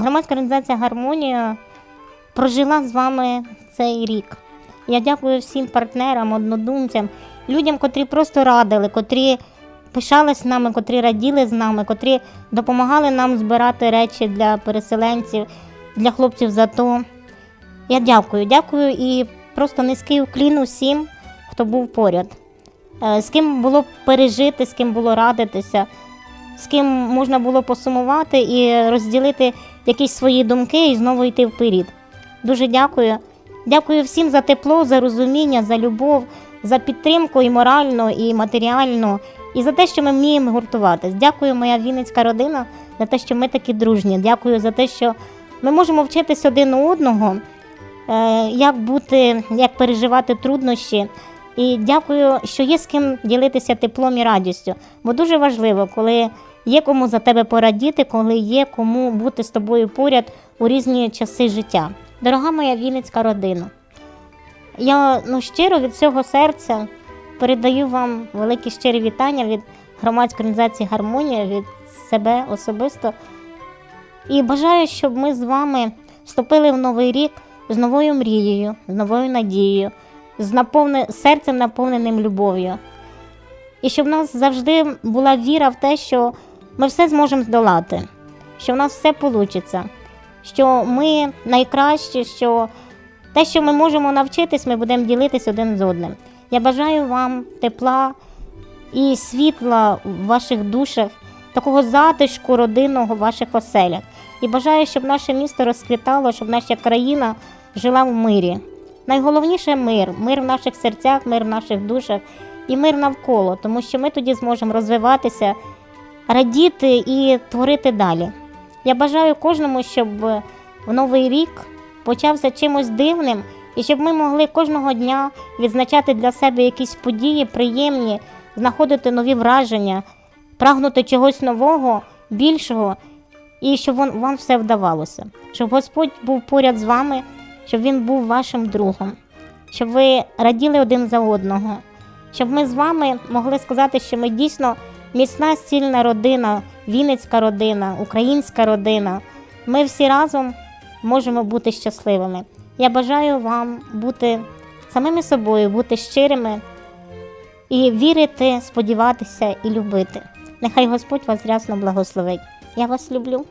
громадська організація Гармонія прожила з вами цей рік. Я дякую всім партнерам, однодумцям, людям, котрі просто радили, котрі пишались нами, котрі раділи з нами, котрі допомагали нам збирати речі для переселенців, для хлопців з АТО. Я дякую, дякую і просто низький уклін усім, хто був поряд. Е, З ким було пережити, з ким було радитися, з ким можна було посумувати і розділити якісь свої думки і знову йти вперед. Дуже дякую. Дякую всім за тепло, за розуміння, за любов, за підтримку і моральну, і матеріальну, і за те, що ми вміємо гуртуватись. Дякую, моя вінницька родина, за те, що ми такі дружні. Дякую за те, що ми можемо вчитись один у одного, е, як бути, як переживати труднощі. І дякую, що є з ким ділитися теплом і радістю. Бо дуже важливо, коли є кому за тебе порадіти, коли є кому бути з тобою поряд у різні часи життя. Дорога моя вінницька родина, я ну, щиро від всього серця передаю вам великі щирі вітання від громадської організації Гармонія, від себе особисто. І бажаю, щоб ми з вами вступили в новий рік з новою мрією, з новою надією, з наповне... серцем наповненим любов'ю. І щоб в нас завжди була віра в те, що ми все зможемо здолати, що в нас все вийде, що ми найкращі, що те, що ми можемо навчитись, ми будемо ділитись один з одним. Я бажаю вам тепла і світла в ваших душах, такого затишку родинного в ваших оселях. І бажаю, щоб наше місто розквітало, щоб наша країна жила в мирі. Найголовніше мир, мир в наших серцях, мир в наших душах і мир навколо, тому що ми тоді зможемо розвиватися, радіти і творити далі. Я бажаю кожному, щоб в новий рік почався чимось дивним, і щоб ми могли кожного дня відзначати для себе якісь події приємні, знаходити нові враження, прагнути чогось нового, більшого, і щоб вам все вдавалося. Щоб Господь був поряд з вами, щоб Він був вашим другом, щоб ви раділи один за одного, щоб ми з вами могли сказати, що ми дійсно міцна сильна родина, вінницька родина, українська родина. Ми всі разом можемо бути щасливими. Я бажаю вам бути самими собою, бути щирими і вірити, сподіватися і любити. Нехай Господь вас рясно благословить. Я вас люблю.